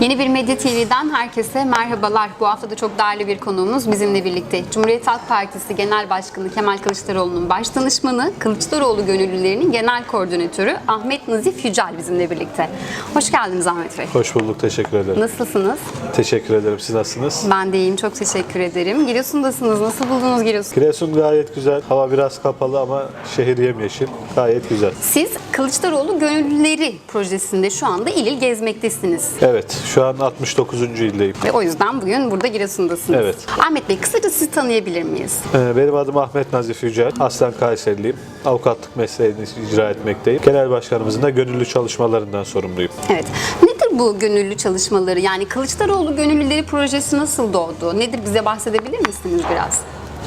Yeni bir Medya TV'den herkese merhabalar. Bu hafta da çok değerli bir konuğumuz bizimle birlikte. Cumhuriyet Halk Partisi Genel Başkanı Kemal Kılıçdaroğlu'nun baş danışmanı, Kılıçdaroğlu Gönüllülerinin Genel Koordinatörü Ahmet Nazif Yücel bizimle birlikte. Hoş geldiniz Ahmet Bey. Hoş bulduk, teşekkür ederim. Nasılsınız? Teşekkür ederim. Siz nasılsınız? Ben de iyiyim, çok teşekkür ederim. Giresun'dasınız. Nasıl buldunuz Giresun? Giresun gayet güzel. Hava biraz kapalı ama şehir yemyeşil. Gayet güzel. Siz Kılıçdaroğlu Gönüllüleri projesinde şu anda il il gezmektesiniz. Evet, şu an 69. ildeyim. Ve o yüzden bugün burada Giresun'dasınız. Evet. Ahmet Bey kısaca sizi tanıyabilir miyiz? Ee, Benim adım Ahmet Nazif Yücel. Aslen Kayseriliyim. Avukatlık mesleğini icra etmekteyim. Genel başkanımızın da gönüllü çalışmalarından sorumluyum. Evet. Nedir bu gönüllü çalışmaları? Yani Kılıçdaroğlu Gönüllüleri projesi nasıl doğdu? Nedir bize bahsedebilir misiniz biraz?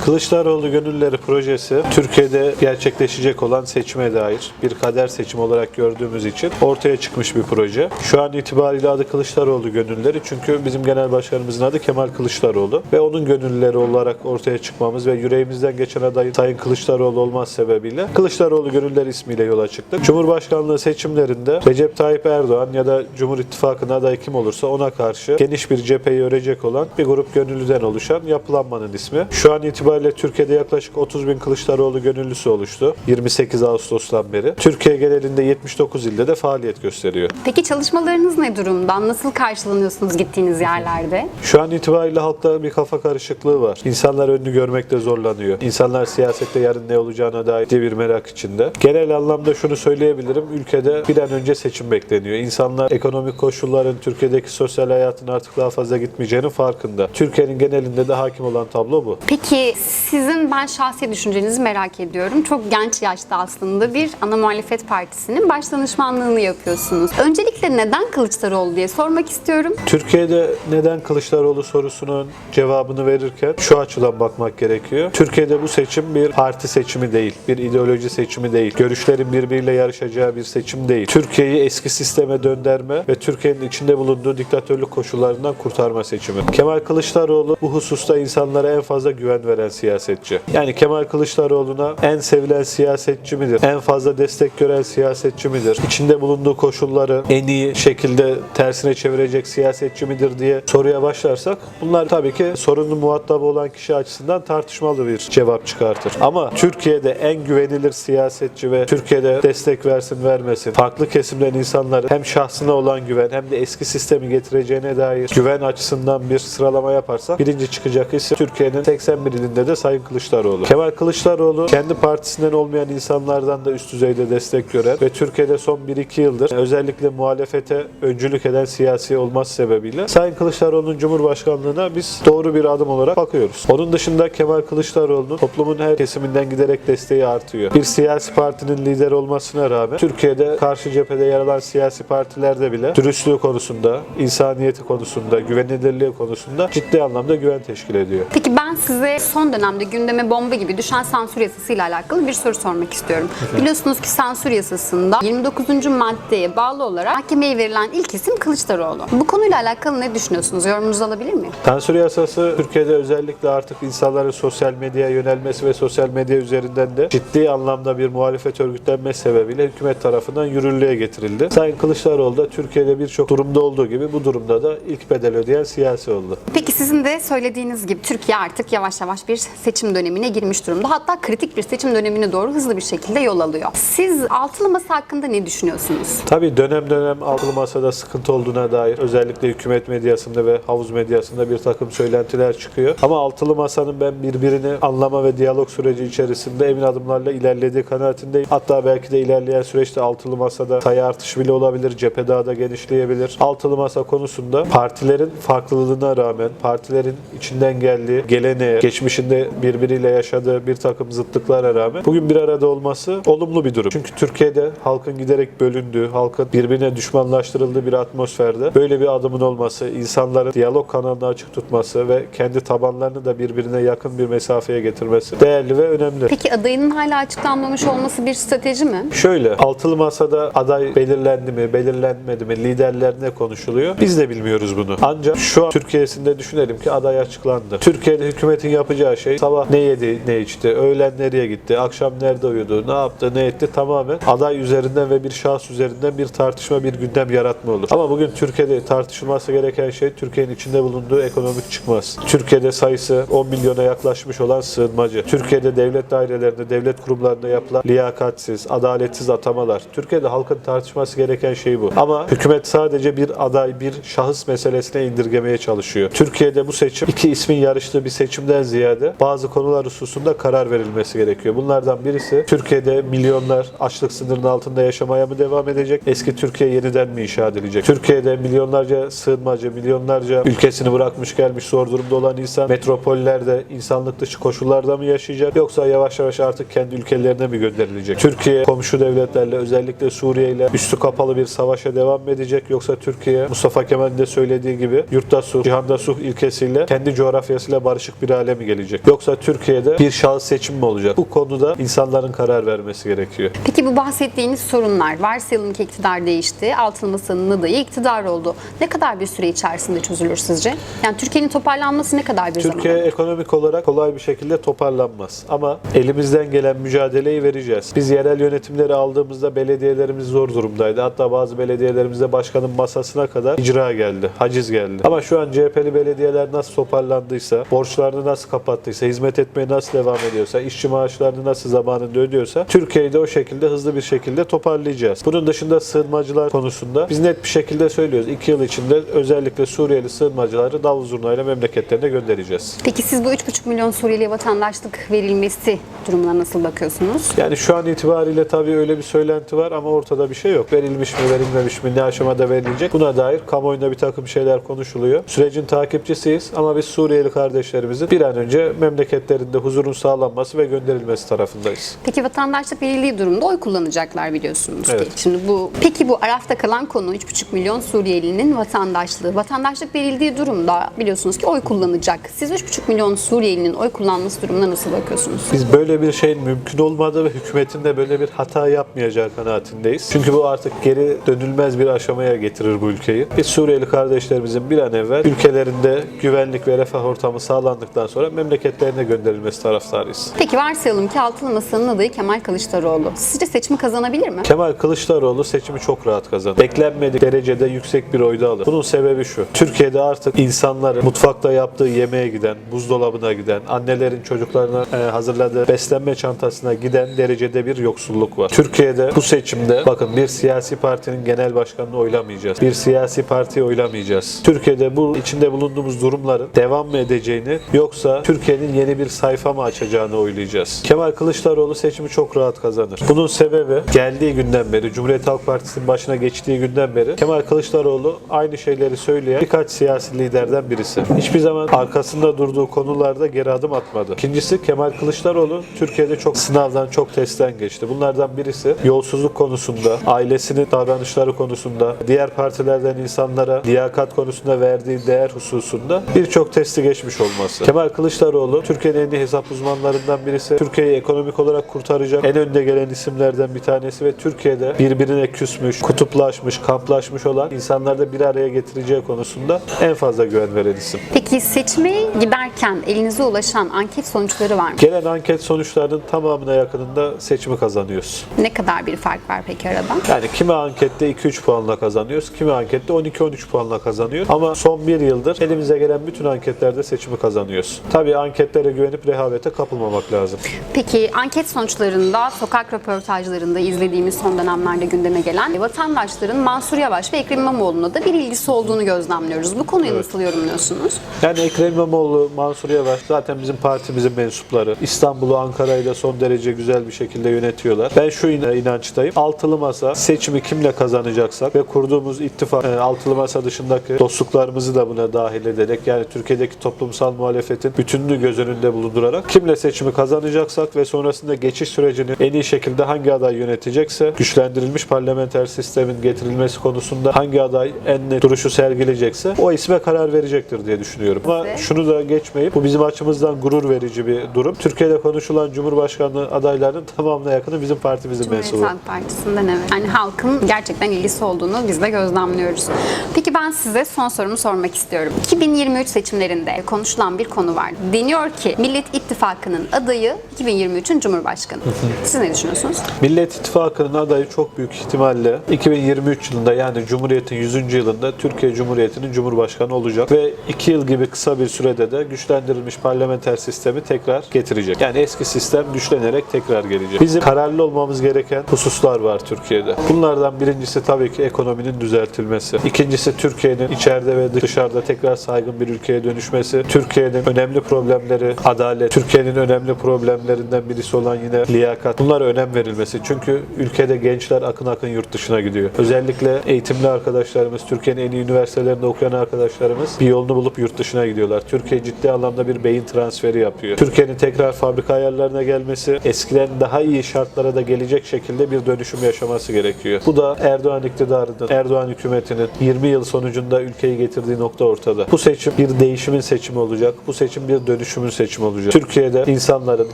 Kılıçdaroğlu Gönüllüleri Projesi Türkiye'de gerçekleşecek olan seçime dair bir kader seçimi olarak gördüğümüz için ortaya çıkmış bir proje. Şu an itibariyle adı Kılıçdaroğlu Gönüllüleri çünkü bizim genel başkanımızın adı Kemal Kılıçdaroğlu ve onun gönüllüleri olarak ortaya çıkmamız ve yüreğimizden geçen adayın Sayın Kılıçdaroğlu olmaz sebebiyle Kılıçdaroğlu Gönüllüleri ismiyle yola çıktık. Cumhurbaşkanlığı seçimlerinde Recep Tayyip Erdoğan ya da Cumhur İttifakı'nın adayı kim olursa ona karşı geniş bir cepheyi örecek olan bir grup gönüllüden oluşan yapılanmanın ismi. Şu an itibariyle Türkiye'de yaklaşık 30 bin Kılıçdaroğlu gönüllüsü oluştu. 28 Ağustos'tan beri. Türkiye genelinde 79 ilde de faaliyet gösteriyor. Peki çalışmalarınız ne durumda? Nasıl karşılanıyorsunuz gittiğiniz yerlerde? Şu an itibariyle halkta bir kafa karışıklığı var. İnsanlar önünü görmekte zorlanıyor. İnsanlar siyasette yarın ne olacağına dair bir merak içinde. Genel anlamda şunu söyleyebilirim. Ülkede bir an önce seçim bekleniyor. İnsanlar ekonomik koşulların Türkiye'deki sosyal hayatın artık daha fazla gitmeyeceğinin farkında. Türkiye'nin genelinde de hakim olan tablo bu. Peki sizin ben şahsi düşüncenizi merak ediyorum. Çok genç yaşta aslında bir ana muhalefet partisinin baş danışmanlığını yapıyorsunuz. Öncelikle neden Kılıçdaroğlu diye sormak istiyorum. Türkiye'de neden Kılıçdaroğlu sorusunun cevabını verirken şu açıdan bakmak gerekiyor. Türkiye'de bu seçim bir parti seçimi değil, bir ideoloji seçimi değil, görüşlerin birbiriyle yarışacağı bir seçim değil. Türkiye'yi eski sisteme döndürme ve Türkiye'nin içinde bulunduğu diktatörlük koşullarından kurtarma seçimi. Kemal Kılıçdaroğlu bu hususta insanlara en fazla güven veren siyasetçi. Yani Kemal Kılıçdaroğlu'na en sevilen siyasetçi midir? En fazla destek gören siyasetçi midir? İçinde bulunduğu koşulları en iyi şekilde tersine çevirecek siyasetçi midir diye soruya başlarsak bunlar tabii ki sorunun muhatabı olan kişi açısından tartışmalı bir cevap çıkartır. Ama Türkiye'de en güvenilir siyasetçi ve Türkiye'de destek versin vermesin farklı kesimden insanların hem şahsına olan güven hem de eski sistemi getireceğine dair güven açısından bir sıralama yaparsak birinci çıkacak isim Türkiye'nin 81 ilinde de Sayın Kılıçdaroğlu. Kemal Kılıçdaroğlu kendi partisinden olmayan insanlardan da üst düzeyde destek gören ve Türkiye'de son 1-2 yıldır özellikle muhalefete öncülük eden siyasi olması sebebiyle Sayın Kılıçdaroğlu'nun Cumhurbaşkanlığına biz doğru bir adım olarak bakıyoruz. Onun dışında Kemal Kılıçdaroğlu'nun toplumun her kesiminden giderek desteği artıyor. Bir siyasi partinin lider olmasına rağmen Türkiye'de karşı cephede yer alan siyasi partilerde bile dürüstlüğü konusunda, insaniyeti konusunda, güvenilirliği konusunda ciddi anlamda güven teşkil ediyor. Peki ben size son dönemde gündeme bomba gibi düşen sansür yasasıyla alakalı bir soru sormak istiyorum. Biliyorsunuz ki sansür yasasında 29. maddeye bağlı olarak mahkemeye verilen ilk isim Kılıçdaroğlu. Bu konuyla alakalı ne düşünüyorsunuz? Yorumunuzu alabilir miyim? Sansür yasası Türkiye'de özellikle artık insanların sosyal medyaya yönelmesi ve sosyal medya üzerinden de ciddi anlamda bir muhalefet örgütlenmesi sebebiyle hükümet tarafından yürürlüğe getirildi. Sayın Kılıçdaroğlu da Türkiye'de birçok durumda olduğu gibi bu durumda da ilk bedel ödeyen siyasi oldu. Peki sizin de söylediğiniz gibi Türkiye artık yavaş yavaş bir seçim dönemine girmiş durumda. Hatta kritik bir seçim dönemine doğru hızlı bir şekilde yol alıyor. Siz altılı masa hakkında ne düşünüyorsunuz? Tabii dönem dönem altılı masada sıkıntı olduğuna dair özellikle hükümet medyasında ve havuz medyasında bir takım söylentiler çıkıyor. Ama altılı masanın ben birbirini anlama ve diyalog süreci içerisinde emin adımlarla ilerlediği kanaatindeyim. Hatta belki de ilerleyen süreçte altılı masada sayı artışı bile olabilir, cephe daha da genişleyebilir. Altılı masa konusunda partilerin farklılığına rağmen partilerin içinden geldiği, geleneğe, geçmişinde birbiriyle yaşadığı bir takım zıtlıklara rağmen bugün bir arada olması olumlu bir durum. Çünkü Türkiye'de halkın giderek bölündüğü, halkın birbirine düşmanlaştırıldığı bir atmosferde böyle bir adımın olması, insanların diyalog kanalını açık tutması ve kendi tabanlarını da birbirine yakın bir mesafeye getirmesi değerli ve önemli. Peki adayının hala açıklanmamış olması bir strateji mi? Şöyle, altılı masada aday belirlendi mi, belirlenmedi mi, liderler ne konuşuluyor? Biz de bilmiyoruz bunu. Ancak şu an Türkiye'sinde düşünelim ki aday açıklandı. Türkiye'de hükümetin yapacağı soracağı şey sabah ne yedi, ne içti, öğlen nereye gitti, akşam nerede uyudu, ne yaptı, ne etti tamamen aday üzerinden ve bir şahıs üzerinden bir tartışma, bir gündem yaratma olur. Ama bugün Türkiye'de tartışılması gereken şey Türkiye'nin içinde bulunduğu ekonomik çıkmaz. Türkiye'de sayısı 10 milyona yaklaşmış olan sığınmacı. Türkiye'de devlet dairelerinde, devlet kurumlarında yapılan liyakatsiz, adaletsiz atamalar. Türkiye'de halkın tartışması gereken şey bu. Ama hükümet sadece bir aday, bir şahıs meselesine indirgemeye çalışıyor. Türkiye'de bu seçim iki ismin yarıştığı bir seçimden ziyade bazı konular hususunda karar verilmesi gerekiyor. Bunlardan birisi Türkiye'de milyonlar açlık sınırının altında yaşamaya mı devam edecek? Eski Türkiye yeniden mi inşa edilecek? Türkiye'de milyonlarca sığınmacı, milyonlarca ülkesini bırakmış gelmiş zor durumda olan insan metropollerde insanlık dışı koşullarda mı yaşayacak? Yoksa yavaş yavaş artık kendi ülkelerine mi gönderilecek? Türkiye komşu devletlerle özellikle Suriye ile üstü kapalı bir savaşa devam mı edecek? Yoksa Türkiye Mustafa Kemal'in de söylediği gibi yurtta sulh, cihanda sulh ilkesiyle kendi coğrafyasıyla barışık bir hale mi gelecek? Yoksa Türkiye'de bir şahıs seçim mi olacak? Bu konuda insanların karar vermesi gerekiyor. Peki bu bahsettiğiniz sorunlar, varsayalım ki iktidar değişti, Altılı Masa'nın adayı iktidar oldu. Ne kadar bir süre içerisinde çözülür sizce? Yani Türkiye'nin toparlanması ne kadar bir Türkiye zaman? ekonomik olarak kolay bir şekilde toparlanmaz. Ama elimizden gelen mücadeleyi vereceğiz. Biz yerel yönetimleri aldığımızda belediyelerimiz zor durumdaydı. Hatta bazı belediyelerimizde başkanın masasına kadar icra geldi, haciz geldi. Ama şu an CHP'li belediyeler nasıl toparlandıysa, borçlarını nasıl kapattıysa, hizmet etmeye nasıl devam ediyorsa, işçi maaşlarını nasıl zamanında ödüyorsa Türkiye'yi de o şekilde hızlı bir şekilde toparlayacağız. Bunun dışında sığınmacılar konusunda biz net bir şekilde söylüyoruz. İki yıl içinde özellikle Suriyeli sığınmacıları davul zurnayla memleketlerine göndereceğiz. Peki siz bu 3,5 milyon Suriyeli'ye vatandaşlık verilmesi durumuna nasıl bakıyorsunuz? Yani şu an itibariyle tabii öyle bir söylenti var ama ortada bir şey yok. Verilmiş mi verilmemiş mi ne aşamada verilecek buna dair kamuoyunda bir takım şeyler konuşuluyor. Sürecin takipçisiyiz ama biz Suriyeli kardeşlerimizin bir an önce memleketlerinde huzurun sağlanması ve gönderilmesi tarafındayız. Peki vatandaşlık verildiği durumda oy kullanacaklar biliyorsunuz ki. Evet. Şimdi bu peki bu arafta kalan konu 3,5 milyon Suriyelinin vatandaşlığı. Vatandaşlık verildiği durumda biliyorsunuz ki oy kullanacak. Siz 3,5 milyon Suriyelinin oy kullanması durumuna nasıl bakıyorsunuz? Biz böyle bir şeyin mümkün olmadığı ve hükümetin de böyle bir hata yapmayacağı kanaatindeyiz. Çünkü bu artık geri dönülmez bir aşamaya getirir bu ülkeyi. Biz Suriyeli kardeşlerimizin bir an evvel ülkelerinde güvenlik ve refah ortamı sağlandıktan sonra memleketlerine gönderilmesi taraftarıyız. Peki varsayalım ki Altılı Masa'nın adayı Kemal Kılıçdaroğlu. Sizce seçimi kazanabilir mi? Kemal Kılıçdaroğlu seçimi çok rahat kazandı. Beklenmedik derecede yüksek bir oyda alır. Bunun sebebi şu. Türkiye'de artık insanların mutfakta yaptığı yemeğe giden, buzdolabına giden, annelerin çocuklarına e, hazırladığı beslenme çantasına giden derecede bir yoksulluk var. Türkiye'de bu seçimde bakın bir siyasi partinin genel başkanını oylamayacağız. Bir siyasi partiyi oylamayacağız. Türkiye'de bu içinde bulunduğumuz durumların devam mı edeceğini yoksa Türkiye'nin yeni bir sayfa mı açacağını oylayacağız. Kemal Kılıçdaroğlu seçimi çok rahat kazanır. Bunun sebebi geldiği günden beri Cumhuriyet Halk Partisi'nin başına geçtiği günden beri Kemal Kılıçdaroğlu aynı şeyleri söyleyen birkaç siyasi liderden birisi. Hiçbir zaman arkasında durduğu konularda geri adım atmadı. İkincisi Kemal Kılıçdaroğlu Türkiye'de çok sınavdan, çok testten geçti. Bunlardan birisi yolsuzluk konusunda, ailesinin davranışları konusunda, diğer partilerden insanlara liyakat konusunda verdiği değer hususunda birçok testi geçmiş olması. Kemal Kılıçdaroğlu Türkiye'nin en iyi hesap uzmanlarından birisi. Türkiye'yi ekonomik olarak kurtaracak en önde gelen isimlerden bir tanesi ve Türkiye'de birbirine küsmüş, kutuplaşmış, kamplaşmış olan insanları da bir araya getireceği konusunda en fazla güven veren isim. Peki seçime giderken elinize ulaşan anket sonuçları var mı? Gelen anket sonuçlarının tamamına yakınında seçimi kazanıyoruz. Ne kadar bir fark var peki arada? Yani kimi ankette 2-3 puanla kazanıyoruz, kimi ankette 12-13 puanla kazanıyor. Ama son bir yıldır elimize gelen bütün anketlerde seçimi kazanıyoruz. Tabii anketlere güvenip rehavete kapılmamak lazım. Peki anket sonuçlarında sokak röportajlarında izlediğimiz son dönemlerde gündeme gelen vatandaşların Mansur Yavaş ve Ekrem İmamoğlu'na da bir ilgisi olduğunu gözlemliyoruz. Bu konuyu nasıl yorumluyorsunuz? Yani Ekrem İmamoğlu, Mansur Yavaş zaten bizim partimizin mensupları. İstanbul'u, Ankara'yı da son derece güzel bir şekilde yönetiyorlar. Ben şu in- inançtayım. Altılı Masa seçimi kimle kazanacaksak ve kurduğumuz ittifak e, Altılı Masa dışındaki dostluklarımızı da buna dahil ederek yani Türkiye'deki toplumsal muhalefetin bütününü göz önünde bulundurarak kimle seçimi kazanacaksak ve sonrasında geçiş sürecini en iyi şekilde hangi aday yönetecekse güçlendirilmiş parlamenter sistemin getirilmesi konusunda hangi aday en net duruşu sergileyecekse o isme karar verecektir diye düşünüyorum. Ama şunu da geçmeyip bu bizim açımızdan gurur verici bir durum. Türkiye'de konuşulan Cumhurbaşkanlığı adaylarının tamamına yakını bizim partimizin Cumhuriyet mensubu. Halk Partisi'nden evet. Yani halkın gerçekten ilgisi olduğunu biz de gözlemliyoruz. Peki ben size son sorumu sormak istiyorum. 2023 seçimlerinde konuşulan bir konu var. Deniyor ki Millet İttifakı'nın adayı 2023'ün Cumhurbaşkanı. Siz ne düşünüyorsunuz? Millet İttifakı'nın adayı çok büyük ihtimalle 2023 yılında yani Cumhuriyet'in 100. yılında Türkiye Cumhuriyeti'nin Cumhurbaşkanı olacak ve 2 yıl gibi kısa bir sürede de güçlendirilmiş parlamenter sistemi tekrar getirecek. Yani eski sistem güçlenerek tekrar gelecek. Bizim kararlı olmamız gereken hususlar var Türkiye'de. Bunlardan birincisi tabii ki ekonominin düzeltilmesi. İkincisi Türkiye'nin içeride ve dışarıda tekrar saygın bir ülkeye dönüşmesi. Türkiye'nin önemli problemleri adalet, Türkiye'nin önemli problemlerinden birisi olan yine liyakat. Bunlara önem verilmesi. Çünkü ülkede gençler akın akın yurt dışına gidiyor. Özellikle eğitimli arkadaşlarımız, Türkiye'nin en iyi üniversitelerinde okuyan arkadaşlarımız bir yolunu bulup yurt dışına gidiyorlar. Türkiye ciddi anlamda bir beyin transferi yapıyor. Türkiye'nin tekrar fabrika ayarlarına gelmesi, eskiden daha iyi şartlara da gelecek şekilde bir dönüşüm yaşaması gerekiyor. Bu da Erdoğan iktidarının, Erdoğan hükümetinin 20 yıl sonucunda ülkeyi getirdiği nokta ortada. Bu seçim bir değişimin seçimi olacak. Bu seçim bir dönüşümün seçimi olacak. Türkiye'de insanların,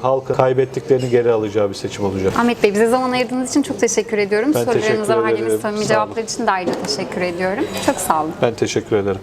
halkın kaybettiklerini geri alacağı bir seçim olacak. Ahmet Bey bize zaman ayırdığınız için çok teşekkür ediyorum. Ben teşekkür Sorularınıza verdiğiniz samimi cevaplar için de ayrıca teşekkür ediyorum. Çok sağ olun. Ben teşekkür ederim.